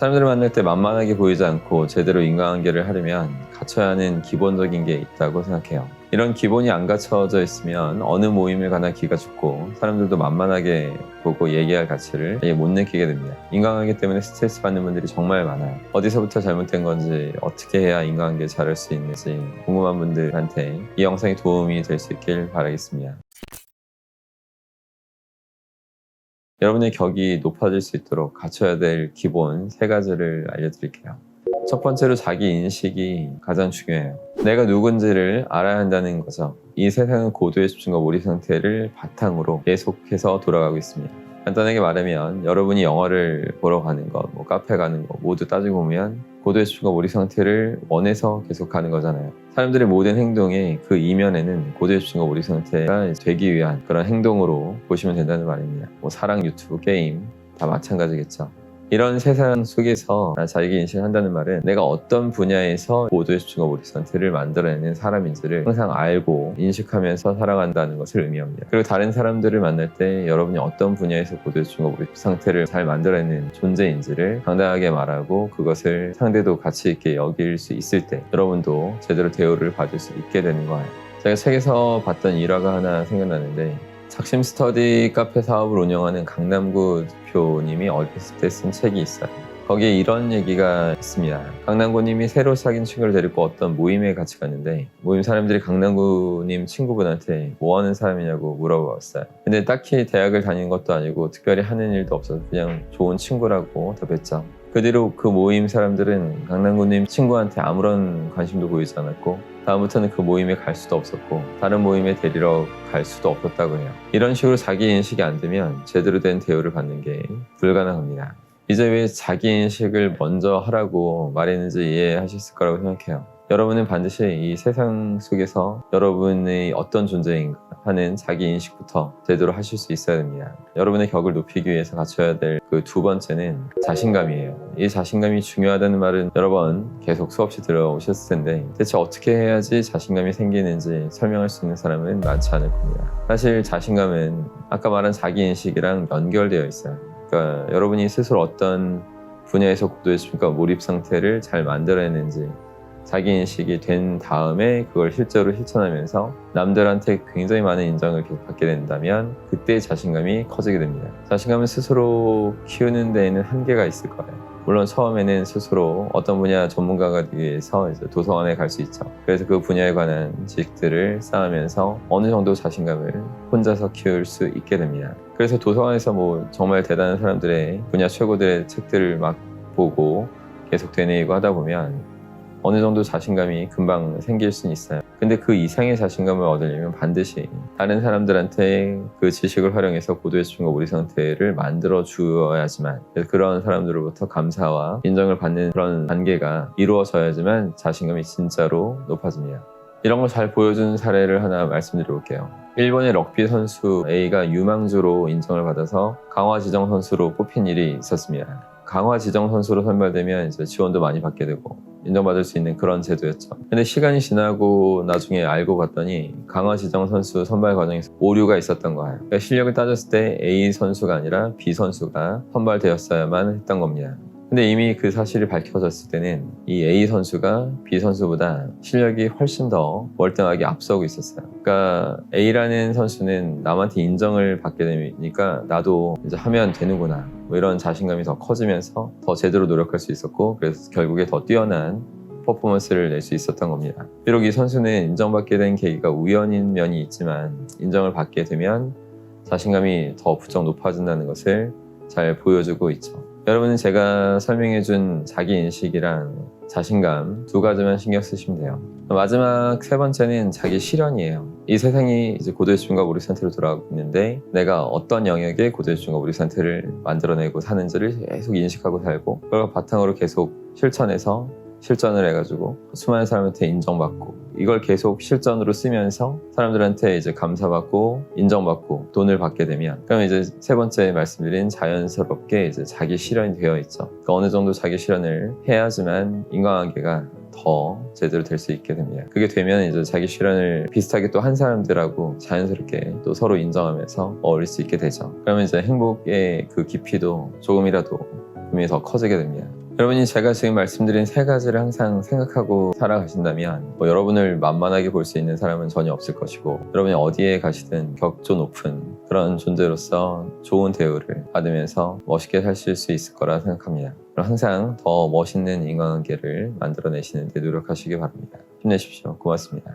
사람들을 만날 때 만만하게 보이지 않고 제대로 인간관계를 하려면 갖춰야 하는 기본적인 게 있다고 생각해요. 이런 기본이 안 갖춰져 있으면 어느 모임을 가나 기가 죽고 사람들도 만만하게 보고 얘기할 가치를 아예 못 느끼게 됩니다. 인간관계 때문에 스트레스 받는 분들이 정말 많아요. 어디서부터 잘못된 건지 어떻게 해야 인간관계 잘할 수 있는지 궁금한 분들한테 이 영상이 도움이 될 수 있길 바라겠습니다. 여러분의 격이 높아질 수 있도록 갖춰야 될 기본 세 가지를 알려드릴게요. 첫 번째로 자기 인식이 가장 중요해요. 내가 누군지를 알아야 한다는 거죠. 이 세상은 고도의 집중과 몰입 상태를 바탕으로 계속해서 돌아가고 있습니다. 간단하게 말하면 여러분이 영화를 보러 가는 것, 뭐 카페 가는 것 모두 따지고 보면 고도의 집중과 몰입 상태를 원해서 계속 가는 거잖아요. 사람들의 모든 행동의 그 이면에는 고도의 집중과 몰입 상태가 되기 위한 그런 행동으로 보시면 된다는 말입니다. 뭐 사랑, 유튜브, 게임 다 마찬가지겠죠. 이런 세상 속에서 자기 인식을 한다는 말은 내가 어떤 분야에서 집중과 몰입 상태를 만들어내는 사람인지를 항상 알고 인식하면서 살아간다는 것을 의미합니다. 그리고 다른 사람들을 만날 때 여러분이 어떤 분야에서 고도의 집중과 몰입 상태를 잘 만들어내는 존재인지를 당당하게 말하고 그것을 상대도 가치 있게 여길 수 있을 때 여러분도 제대로 대우를 받을 수 있게 되는 거예요. 제가 책에서 봤던 일화가 하나 생각나는데 작심 스터디 카페 사업을 운영하는 강남구 대표님이 어렸을 때 쓴 책이 있어요. 거기에 이런 얘기가 있습니다. 강남구님이 새로 사귄 친구를 데리고 어떤 모임에 같이 갔는데 모임 사람들이 강남구님 친구분한테 뭐 하는 사람이냐고 물어봤어요. 근데 딱히 대학을 다니는 것도 아니고 특별히 하는 일도 없어서 그냥 좋은 친구라고 답했죠. 그 뒤로 그 모임 사람들은 강남구님 친구한테 아무런 관심도 보이지 않았고 다음부터는 그 모임에 갈 수도 없었고 다른 모임에 데리러 갈 수도 없었다고 해요. 이런 식으로 자기 인식이 안 되면 제대로 된 대우를 받는 게 불가능합니다. 이제 왜 자기 인식을 먼저 하라고 말했는지 이해하셨을 거라고 생각해요. 여러분은 반드시 이 세상 속에서 여러분의 어떤 존재인가 하는 자기 인식부터 제대로 하실 수 있어야 됩니다. 여러분의 격을 높이기 위해서 갖춰야 될 그 두 번째는 자신감이에요. 이 자신감이 중요하다는 말은 여러 번 계속 수없이 들어오셨을 텐데 대체 어떻게 해야지 자신감이 생기는지 설명할 수 있는 사람은 많지 않을 겁니다. 사실 자신감은 아까 말한 자기 인식이랑 연결되어 있어요. 그러니까 여러분이 스스로 어떤 분야에서 집중과 몰입 상태를 잘 만들어내는지 자기 인식이 된 다음에 그걸 실제로 실천하면서 남들한테 굉장히 많은 인정을 계속 받게 된다면 그때 자신감이 커지게 됩니다. 자신감은 스스로 키우는 데에는 한계가 있을 거예요. 물론 처음에는 스스로 어떤 분야 전문가가 되기 위해서 도서관에 갈 수 있죠. 그래서 그 분야에 관한 지식들을 쌓으면서 어느 정도 자신감을 혼자서 키울 수 있게 됩니다. 그래서 도서관에서 뭐 정말 대단한 사람들의 분야 최고들의 책들을 막 보고 계속 되뇌이고 하다 보면 어느 정도 자신감이 금방 생길 수는 있어요. 근데 그 이상의 자신감을 얻으려면 반드시 다른 사람들한테 그 지식을 활용해서 고도의 집중과 몰입 상태를 만들어 주어야지만 그런 사람들로부터 감사와 인정을 받는 그런 단계가 이루어져야지만 자신감이 진짜로 높아집니다. 이런 걸 잘 보여준 사례를 하나 말씀드려볼게요. 일본의 럭비 선수 A가 유망주로 인정을 받아서 강화 지정 선수로 뽑힌 일이 있었습니다. 강화 지정 선수로 선발되면 이제 지원도 많이 받게 되고 인정받을 수 있는 그런 제도였죠. 근데 시간이 지나고 나중에 알고 봤더니 강화 지정 선수 선발 과정에서 오류가 있었던 거예요. 그러니까 실력을 따졌을 때 A 선수가 아니라 B 선수가 선발되었어야만 했던 겁니다. 근데 이미 그 사실이 밝혀졌을 때는 이 A 선수가 B 선수보다 실력이 훨씬 더 월등하게 앞서고 있었어요. 그러니까 A라는 선수는 남한테 인정을 받게 되니까 나도 이제 하면 되는구나. 뭐 이런 자신감이 더 커지면서 더 제대로 노력할 수 있었고 그래서 결국에 더 뛰어난 퍼포먼스를 낼 수 있었던 겁니다. 비록 이 선수는 인정받게 된 계기가 우연인 면이 있지만 인정을 받게 되면 자신감이 더 부쩍 높아진다는 것을 잘 보여주고 있죠. 여러분은 제가 설명해준 자기 인식이랑 자신감 두 가지만 신경 쓰시면 돼요. 마지막 세 번째는 자기 실현이에요. 이 세상이 이제 고도의 집중과 몰입 상태로 돌아가고 있는데 내가 어떤 영역에 고도의 집중과 몰입 상태를 만들어내고 사는지를 계속 인식하고 살고 그걸 바탕으로 계속 실천해서 실전을 해가지고 수많은 사람한테 인정받고 이걸 계속 실전으로 쓰면서 사람들한테 이제 감사받고 인정받고 돈을 받게 되면 그럼 이제 세 번째 말씀드린 자연스럽게 이제 자기 실현이 되어 있죠. 그러니까 어느 정도 자기 실현을 해야지만 인간관계가 더 제대로 될 수 있게 됩니다. 그게 되면 이제 자기 실현을 비슷하게 또 한 사람들하고 자연스럽게 또 서로 인정하면서 어울릴 수 있게 되죠. 그러면 이제 행복의 그 깊이도 조금이라도 분명히 더 커지게 됩니다. 여러분이 제가 지금 말씀드린 세 가지를 항상 생각하고 살아가신다면 뭐 여러분을 만만하게 볼 수 있는 사람은 전혀 없을 것이고 여러분이 어디에 가시든 격조 높은 그런 존재로서 좋은 대우를 받으면서 멋있게 사실 수 있을 거라 생각합니다. 항상 더 멋있는 인간관계를 만들어내시는 데 노력하시기 바랍니다. 힘내십시오. 고맙습니다.